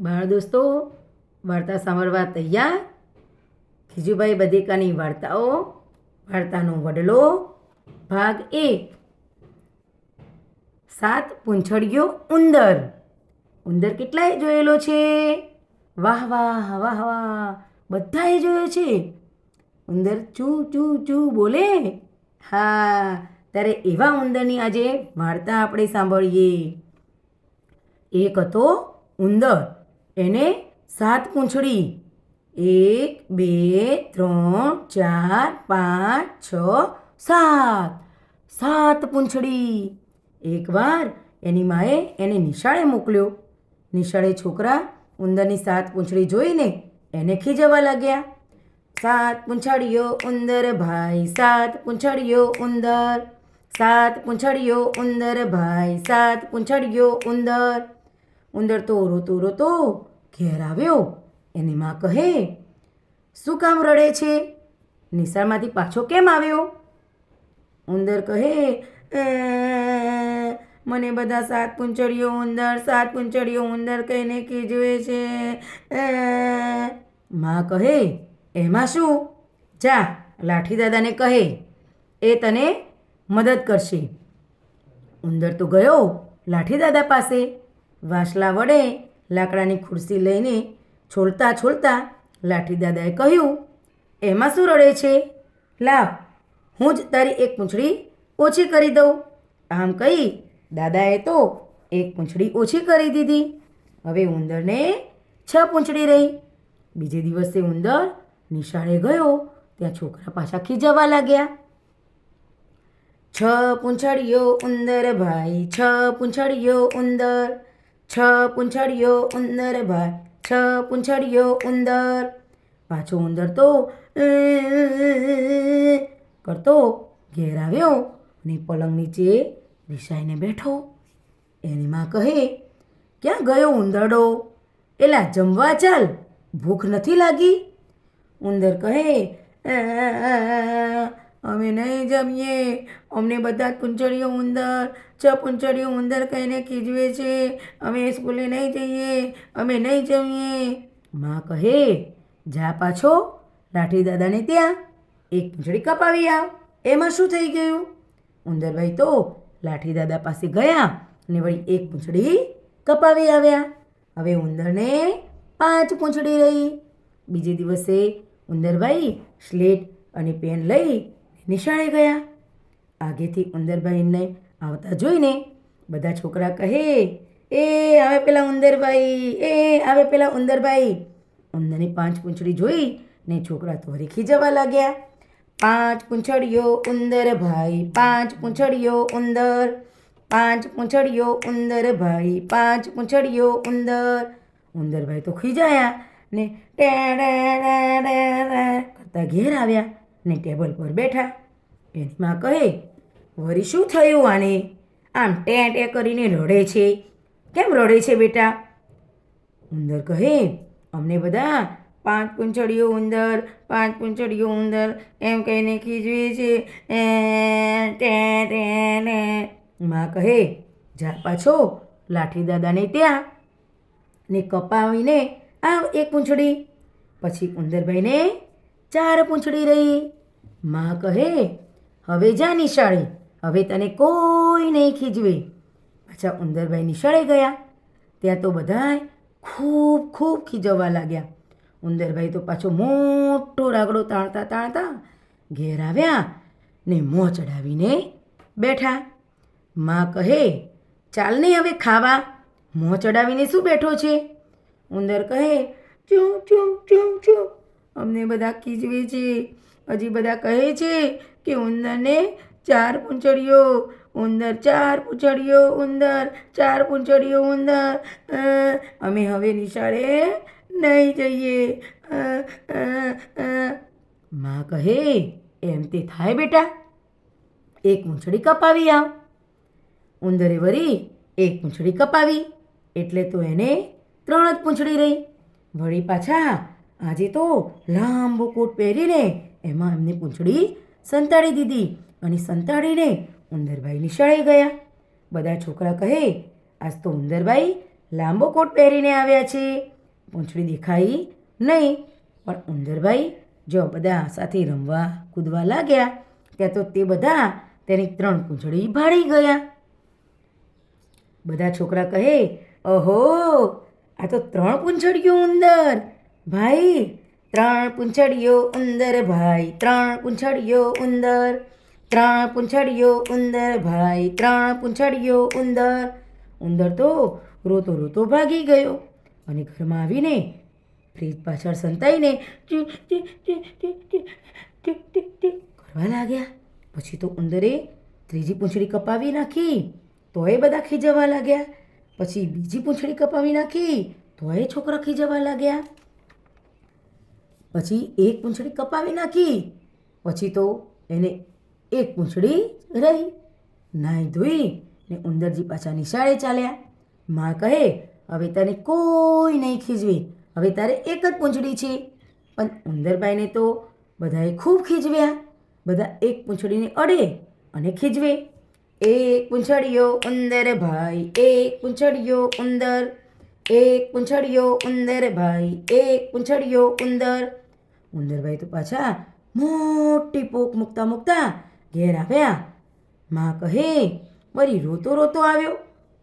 બાળ દોસ્તો, વાર્તા સાંભળવા તૈયાર? ખીજુભાઈ બધેકાની વાર્તાઓ, વાર્તાનો વડલો, ભાગ એક. સાત પૂંછડીયો ઉંદર. ઉંદર કેટલાય જોયેલો છે? વાહ વાહ વાહ વાહ. બધાએ જોયો છે? ઉંદર ચૂ ચૂ ચૂ બોલે? હા, ત્યારે એવા ઉંદરની આજે વાર્તા આપણે સાંભળીએ. એક હતો ઉંદર. એને સાત પૂંછડી. એક, બે, ત્રણ, ચાર, પાંચ, છ, સાત. સાત પૂંછડી. એકવાર એની માએ એને નિશાળે મોકલ્યો. નિશાળે છોકરા ઉંદરની સાત પૂંછડી જોઈને એને ખીજવા લાગ્યા. સાત પૂંછડીઓ ઉંદર ભાઈ, સાત પૂંછડીઓ ઉંદર. સાત પૂંછડીઓ ઉંદર ભાઈ, સાત પૂંછડીઓ ઉંદર. ઉંદર તો રોતો રોતો ઘેર આવ્યો. એની માં કહે શું કામ રડે છે? નિશાળમાંથી પાછો કેમ આવ્યો? ઉંદર કહે "અ, મને બધા સાત પૂંચડીઓ ઉંદર સાત પૂંચડીઓ ઉંદર કહીને કીજવે છે. અ." માં કહે એમાં શું? જા લાઠી દાદાને કહે એ તને મદદ કરશે. ઉંદર તો ગયો લાઠી દાદા પાસે. વાંસલા વડે લાકડાની ખુરશી લઈને છોલતા છોલતા લાઠી દાદાએ કહ્યું, એમાં શું રડે છે? લાવ, હું જ તારી એક પૂંછડી ઓછી કરી દઉં. આમ કહી દાદાએ તો એક પૂંછડી ઓછી કરી દીધી. હવે ઉંદરને છ પૂંછડી રહી. બીજે દિવસે ઉંદર નિશાળે ગયો, ત્યાં છોકરા પાછા ખીજવા લાગ્યા. છ પૂંછડીઓ ઉંદર ભાઈ, છ પૂંછડીઓ ઉંદર. છ પૂંછડીઓ ઉંદર ભાઈ છ પૂંછડીઓ ઉંદર. પાછો ઉંદર તો કરતો ઘેર આવ્યો અને પલંગ નીચે રિસાઈને બેઠો. એની માં કહે ક્યાં ગયો ઉંદરડો? એલા જમવા ચાલ ભૂખ નથી લાગી. ઉંદર કહે "અ, અમે નહીં જમીએ. અમને બધા પૂંછડીઓ ઉંદર, છ પૂંછડીઓ ઉંદર કહીને ખીજવે છે. અમે સ્કૂલે નહીં જઈએ, અમે નહીં જમીએ. માં કહે, જા પાછો, લાઠી દાદાને ત્યાં એક પૂંછડી કપાવી આવ. એમાં શું થઈ ગયું? ઉંદરભાઈ તો લાઠી દાદા પાસે ગયા અને વળી એક પૂંછડી કપાવી આવ્યા. હવે ઉંદરને પાંચ પૂંછડી રહી. બીજે દિવસે ઉંદરભાઈ સ્લેટ અને પેન લઈ નિશાળે ગયા. આગેથી ઉંદરભાઈને આવતા જોઈને બધા છોકરા કહે, એ આવે પેલા ઉંદરભાઈ, એ આવે પેલા ઉંદરભાઈ. ઉંદરની પાંચ પૂંછડી જોઈ ને છોકરા તો વળી જવા લાગ્યા. પાંચ પૂંછડીઓ ઉંદર ભાઈ, પાંચ પૂંછડીઓ ઉંદર, પાંચ પૂંછડીઓ ઉંદર ભાઈ, પાંચ પૂંછડીઓ ઉંદર. ઉંદરભાઈ તો ખીજાયા ને કરતા ઘેર આવ્યા. ને ટેબલ પર બેઠા. એની માં કહે વળી શું થયું આને? આમ ટે ટે કરીને રડે છે. કેમ રડે છે બેટા? ઉંદર કહે, અમને બધા પાંચ પૂંછડીઓ ઉંદર, પાંચ પૂંછડીઓ ઉંદર, એમ કહીને ખીજવે છે. એ, ટે ટે, ને. માં કહે, જા પાછો, લાઠી દાદાને ત્યાં. ને કપાવીને આ એક પૂંછડી. પછી ઉંદરભાઈને ચાર પૂંછડી રહી. માં કહે, હવે જા નિશાળે, હવે તને કોઈ નહીં ખીજવે. પાછા ઉંદરભાઈ નિશાળે ગયા. ત્યાં તો બધાય ખૂબ ખૂબ ખીજવવા લાગ્યા. ઉંદરભાઈ તો પાછો મોટો રાગડો તાણતા તાણતા ઘેર આવ્યા ને મોં ચડાવીને બેઠા. માં કહે, ચાલ નહીં હવે ખાવા. મોં ચડાવીને શું બેઠો છે? ઉંદર કહે, ચું ચું ચું, ચૂ. અમને બધા ખીજવે છે. હજી બધા કહે છે કે ઉંદરને ચાર પૂંછડીઓ, ઉંદર ચાર પૂંછડીઓ, ઉંદર ચાર પૂંછડીઓ, ઉંદર અમે હવે નિશાળે નહીં જઈએ. માં કહે, એમ તે થાય બેટા. એક પૂંછડી કપાવી આવ. ઉંદરે વળી એક પૂંછડી કપાવી. એટલે તો એને ત્રણ જ પૂંછડી રહી. વળી પાછા આજે તો લાંબો કોટ પહેરીને એમાં એમની પૂંછડી સંતાડી દીધી અને સંતાડીને ઉંદરભાઈ નિશાળે ગયા. બધા છોકરા કહે, આજ તો ઉંદરભાઈ લાંબો કોટ પહેરીને આવ્યા છે. પૂંછડી દેખાઈ નહીં, પણ ઉંદરભાઈ જો બધા સાથે રમવા કૂદવા લાગ્યા, ત્યાં તો તે બધા તેની ત્રણ પૂંછડી ભાળી ગયા. બધા છોકરા કહે, ઓહો, આ તો ત્રણ પૂંછડીઓ ઉંદર. ભાઈ, ત્રણ પૂંછડીઓ ઉંદર ભાઈ, ત્રણ પૂંછડીઓ ઉંદર, ત્રણ પૂંછડીઓ ઉંદર ભાઈ, ત્રણ પૂંછડીઓ ઉંદર. ઉંદર તો રોતો રોતો ભાગી ગયો અને ઘરમાં આવીને ફ્રીજ પાછળ સંતાઈને કરવા લાગ્યા. પછી તો ઉંદરે ત્રીજી પૂંછડી કપાવી નાખી, તોય બધા ખીજવા લાગ્યા. પછી બીજી પૂંછડી કપાવી નાખી, તોય છોકરા ખીજવા લાગ્યા. પછી એક પૂંછડી કપાવી નાખી. પછી તો એને એક પૂંછડી રહી. નાહી ધોઈ ને ઉંદરજી પાછા નિશાળે ચાલ્યા. માં કહે, હવે તને કોઈ નહીં ખીજવી. હવે તારે એક જ પૂંછડી છે. પણ ઉંદરભાઈને તો બધાએ ખૂબ ખીજવ્યા. બધા એક પૂંછડીને અડે અને ખીજવે. એક પૂંછડીયો ઉંદર ભાઈ, એક પૂંછડીયો ઉંદર. એક પૂંછડીયો ઉંદર ભાઈ, એક પૂંછડીયો ઉંદર. ઉંદરભાઈ તો પાછા મોટી પોક મૂકતા મૂકતા ઘેર આવ્યા. માં કહે વળી રોતો રોતો આવ્યો.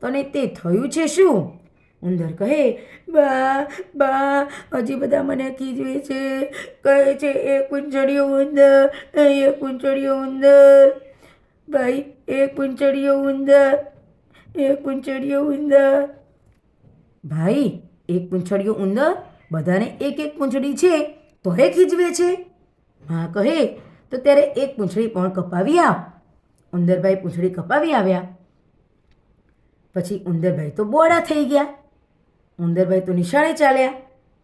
તને તે થયું છે શું? ઉંદર કહે, બા બા, હજી બધા મને ખીજવે છે, કહે છે, એ પૂંછડીયો ઉંદર, એ પૂંછડીયો ઉંદર. ભાઈ એક પૂંછડીયો ઉંદર એક પૂંછડીયો ઉંદર. ભાઈ, એક પૂંછડીયો ઉંદર? બધાને એક એક પૂંછડી છે? તો હે ખીજવે છે? માં કહે, તો ત્યારે એક પૂંછડી પણ કપાવી આવ. ઉંદરભાઈ પૂંછડી કપાવી આવ્યા. પછી ઉંદરભાઈ તો બોડા થઈ ગયા. ઉંદરભાઈ તો નિશાળે ચાલ્યા.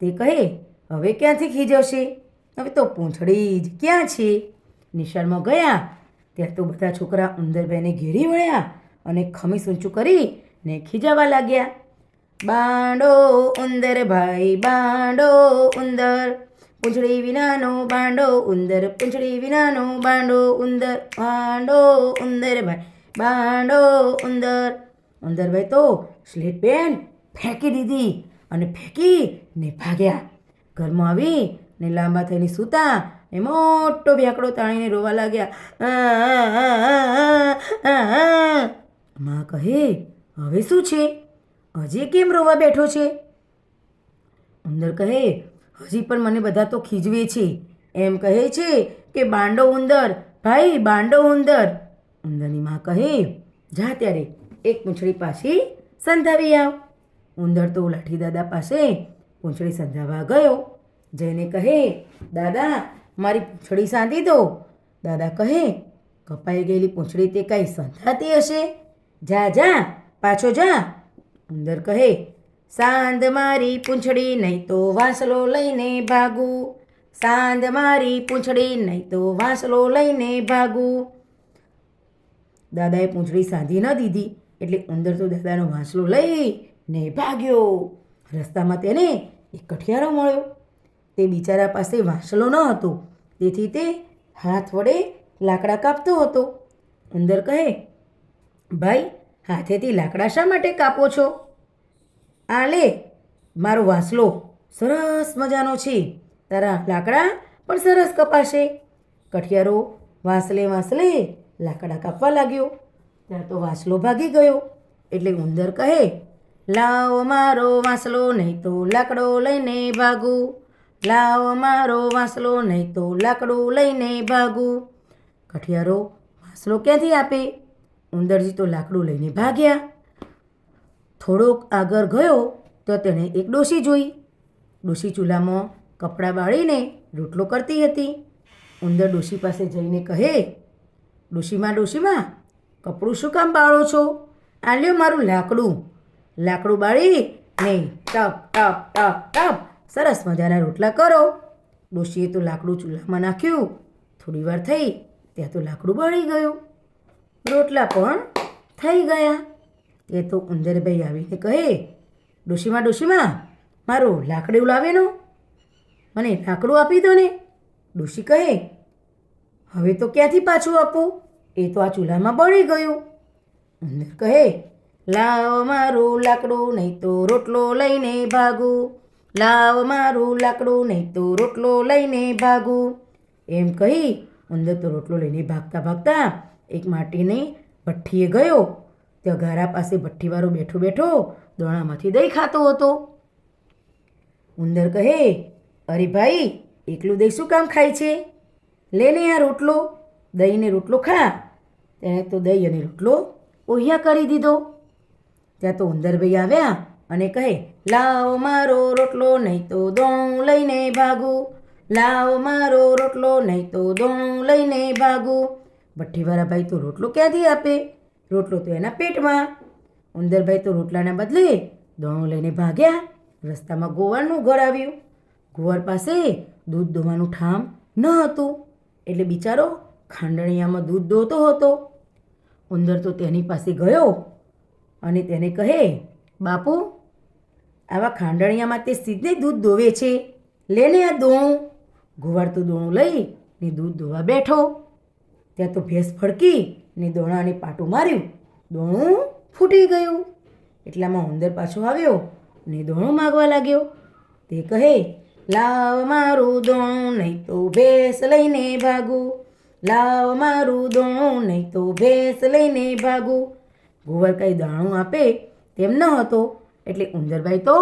તે કહે, હવે ક્યાંથી ખીજવશે? હવે તો પૂંછડી જ ક્યાં છે? નિશાળમાં ગયા. ત્યાં તો બધા છોકરા ઉંદરભાઈને ઘેરી વળ્યા અને ખમીસ ઊંચું કરી ને ખીજાવા લાગ્યા. બાંડો ઉંદર ભાઈ બાંડો ઉંદર. પૂંછડી વિનાનો બાંડો ઉંદર પૂંછડી વિનાનો બાંડો ઉંદર બાંડો ઉંદર ભાઈ બાંડો ઉંદર ઉંદરભાઈ તો સ્લેટ પેન ફેંકી દીધી અને ફેંકી ને ભાગ્યા ઘરમાં આવી ને લાંબા થઈને સૂતા ને મોટો ભેંકડો તાણીને રોવા લાગ્યા. માં કહે હવે શું છે હજી કેમ રોવા બેઠો છે ઉંદર કહે હજી પણ મને બધા તો ખીજવે છે. એમ કહે છે કે બાંડો ઉંદર, ભાઈ બાંડો ઉંદર. ઉંદરની માં કહે, જા ત્યારે એક પૂંછડી પાછી સંધાવી આવ. ઉંદર તો લાઠી દાદા પાસે પૂંછડી સંધાવા ગયો. જઈને કહે, દાદા, મારી પૂંછડી સાંધી દો. દાદા કહે, કપાઈ ગયેલી પૂંછડી તે કાંઈ સંધાતી હશે? જા જા, પાછો જા. ઉંદર કહે સાંદ મારી પૂંછડી નહીં તો વાંસલો લઈને ભાગું. સાંદ મારી પૂંછડી નહીં તો વાંસલો લઈને ભાગું. દાદાએ પૂંછડી સાંધી ન દીધી, એટલે ઉંદર તો દાદાનો વાંસલો લઈને ભાગ્યો. રસ્તામાં તેને એક કઠિયારો મળ્યો. તે બિચારા પાસે વાંસલો ન હતો, તેથી તે હાથ વડે લાકડા કાપતો હતો. ઉંદર કહે, ભાઈ, હાથેથી લાકડા શા માટે કાપો છો? આ લે, મારો વાંસલો સરસ મજાનો છે. તારા લાકડા પણ સરસ કપાશે. કઠિયારો વાંસલે વાંસલે લાકડા કાપવા લાગ્યો. ત્યાં તો વાંસલો ભાગી ગયો. એટલે ઉંદર કહે, લાવો મારો વાંસલો, નહીં તો લાકડો લઈને ભાગું. લાવો મારો વાંસલો, નહીં તો લાકડું લઈને ભાગું. કઠિયારો વાંસલો ક્યાંથી આપે? ઉંદરજી તો લાકડું લઈને ભાગ્યા. થોડોક આગળ ગયો તો તેણે એક ડોશી જોઈ. ડોશી ચૂલામાં કપડાં બાળીને રોટલો કરતી હતી. ઉંદર ડોશી પાસે જઈને કહે, ડોશીમાં ડોશીમાં, કપડું શું કામ બાળો છો? આ લ્યો મારું લાકડું. લાકડું બાળી ને ટપ ટપ ટપ ટપ, સરસ મજાના રોટલા કરો. ડોશીએ તો લાકડું ચૂલામાં નાખ્યું. થોડી વાર થઈ, ત્યાં તો લાકડું બળી ગયું. રોટલા પણ થઈ ગયા. એ તો ઉંદરભાઈ આવીને કહે, ડોશીમાં ડોશીમાં, મારું લાકડું લાવેનો મને લાકડું આપી દો ને. ડોશી કહે, હવે તો ક્યાંથી પાછું આપું? એ તો આ ચૂલામાં બળી ગયું. ઉંદર કહે, લાવ મારું લાકડું નહીં તો રોટલો લઈને ભાગું. લાવ મારું લાકડું નહીં તો રોટલો લઈને ભાગું. એમ કહી ઉંદર તો રોટલો લઈને ભાગતા ભાગતા એક માટીની ભઠ્ઠીએ ગયો. ત્યાં ગારા પાસે ભઠ્ઠીવાળો બેઠો બેઠો દોણામાંથી દહીં ખાતો હતો. ઉંદર કહે, અરે ભાઈ, એકલું દહીં શું કામ ખાય છે? લે ને આ રોટલો. દહીંને રોટલો ખા. તેણે તો દહીં અને રોટલો ઓહિયા કરી દીધો. ત્યાં તો ઉંદરભાઈ આવ્યા અને કહે, લાવ મારો રોટલો, નહીં તો દોણું લઈને ભાગું. લાવ મારો રોટલો, નહીં તો દોણું લઈને ભાગું. ભઠ્ઠીવાળા ભાઈ તો રોટલો ક્યાંથી આપે? રોટલો તો એના પેટમાં. ઉંદરભાઈ તો રોટલાના બદલે દોણું લઈને ભાગ્યા. રસ્તામાં ગોવાળનું ઘર આવ્યું. ગોવાળ પાસે દૂધ દોવાનું ઠામ ન હતું. એટલે બિચારો ખાંડણિયામાં દૂધ દોતો હતો. ઉંદર તો તેની પાસે ગયો અને તેને કહે, બાપુ, આવા ખાંડણિયામાં તે સીધે દૂધ દોવે છે. લેને આ દોણું. ગોવાળ તો દોણું લઈ ને દૂધ દોવા બેઠો. ત્યાં તો ભેંસ ફડકી ને દોણાને પાટું માર્યું. દોણું ફૂટી ગયું. એટલામાં ઉંદર પાછો આવ્યો ને દોણું માગવા લાગ્યો. તે કહે, લાવ મારું દોણું નહીં તો ભેંસ લઈને ભાગું. લાવ મારું દોણું નહીં તો ભેંસ લઈને ભાગું. ગોવર કંઈ દાણું આપે તેમ ન હતો, એટલે ઉંદરભાઈ તો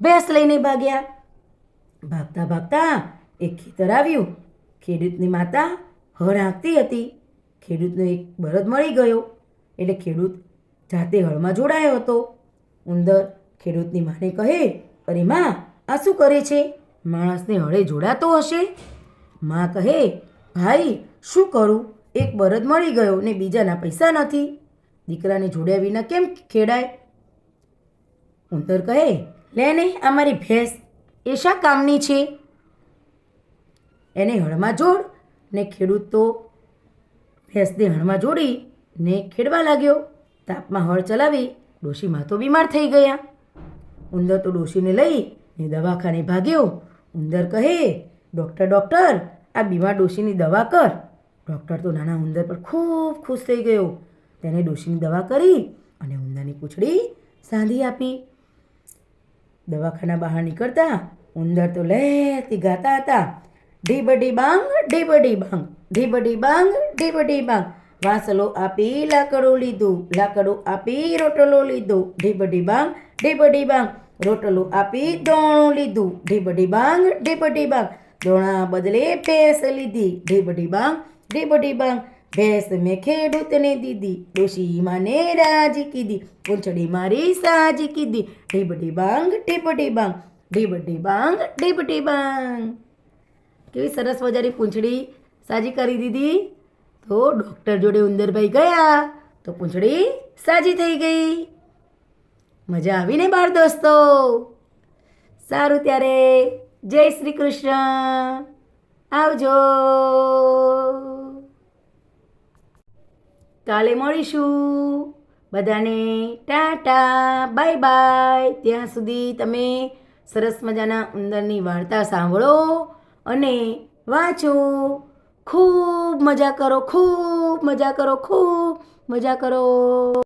ભેંસ લઈને ભાગ્યા. ભાગતા ભાગતા એક ખેતર આવ્યું. ખેડૂતની માતા હળ હાંકતી હતી. ખેડૂતનો એક બળદ મળી ગયો. એટલે ખેડૂત જાતે હળમાં જોડાયો હતો. ઉંદર ખેડૂતની માને કહે, અરે માં, આ શું કરે છે? માણસને હળે જોડાતો હશે? માં કહે, ભાઈ, શું કરું? એક બળદ મળી ગયો ને બીજાના પૈસા નથી. દીકરાને જોડ્યા વિના કેમ ખેડાય? ઉંદર કહે, લે ને, આ મારી ભેંસ. એ શા કામની છે? એને હળમાં જોડ ને ખેડૂત તો ભેંસને હળમાં જોડી ને ખેડવા લાગ્યો. તાપમાં હળ ચલાવી, ડોશીમાં તો બીમાર થઈ ગયા. ઉંદર તો ડોશીને લઈ, ને દવાખાને ભાગ્યો. ઉંદર કહે, ડૉક્ટર ડૉક્ટર, આ બીમાર ડોશીની દવા કર. ડૉક્ટર તો નાના ઉંદર પર ખૂબ ખુશ થઈ ગયો. તેને ડોશીની દવા કરી અને ઉંદરની પૂંછડી સાંધી આપી. દવાખાના બહાર નીકળતા ઉંદર તો લહેતી ગાતા હતા. ઢીબડી બાંગ ઢીબડી બાંગ. ઢીબડી બાંગ ઢીબડી બાંગ. વાંસલો આપી લાકડો લીધું, લાકડો આપી રોટલો લીધો. ઢીબડી બાંગ ઢીબડી બાંગ. રોટલો આપી દોણું લીધું. ઢીબડી બાંગ ઢીબડી બાંગ. દોણા બદલે ભેંસ લીધી. ઢીબડી બાંગ ઢીબડી બાંગ. ભેંસ મેં ખેડૂતને દીધી. ડોશી માને રાજી કીધી. પૂંછડી મારી સાજી કીધી. ઢીબડી બાંગ ઢીબડી બાંગ. ઢીબડી બાંગ ઢીબડી બાંગ. કેવી સરસ મજાની પૂંછડી. સાજી કરી દીધી. તો ડૉક્ટર જોડે ઉંદરભાઈ ગયા. તો પૂંછડી સાજી થઈ ગઈ. મજા આવીને બાળ દોસ્તો? સારું ત્યારે. જય શ્રી કૃષ્ણ. આવજો. કાલે મળીશું. બધાને ટાટા, બાય બાય. ત્યાં સુધી તમે સરસ મજાના ઉંદરની વાર્તા સાંભળો અને વાંચો. ખૂબ મજા કરો ખૂબ મજા કરો ખૂબ મજા કરો.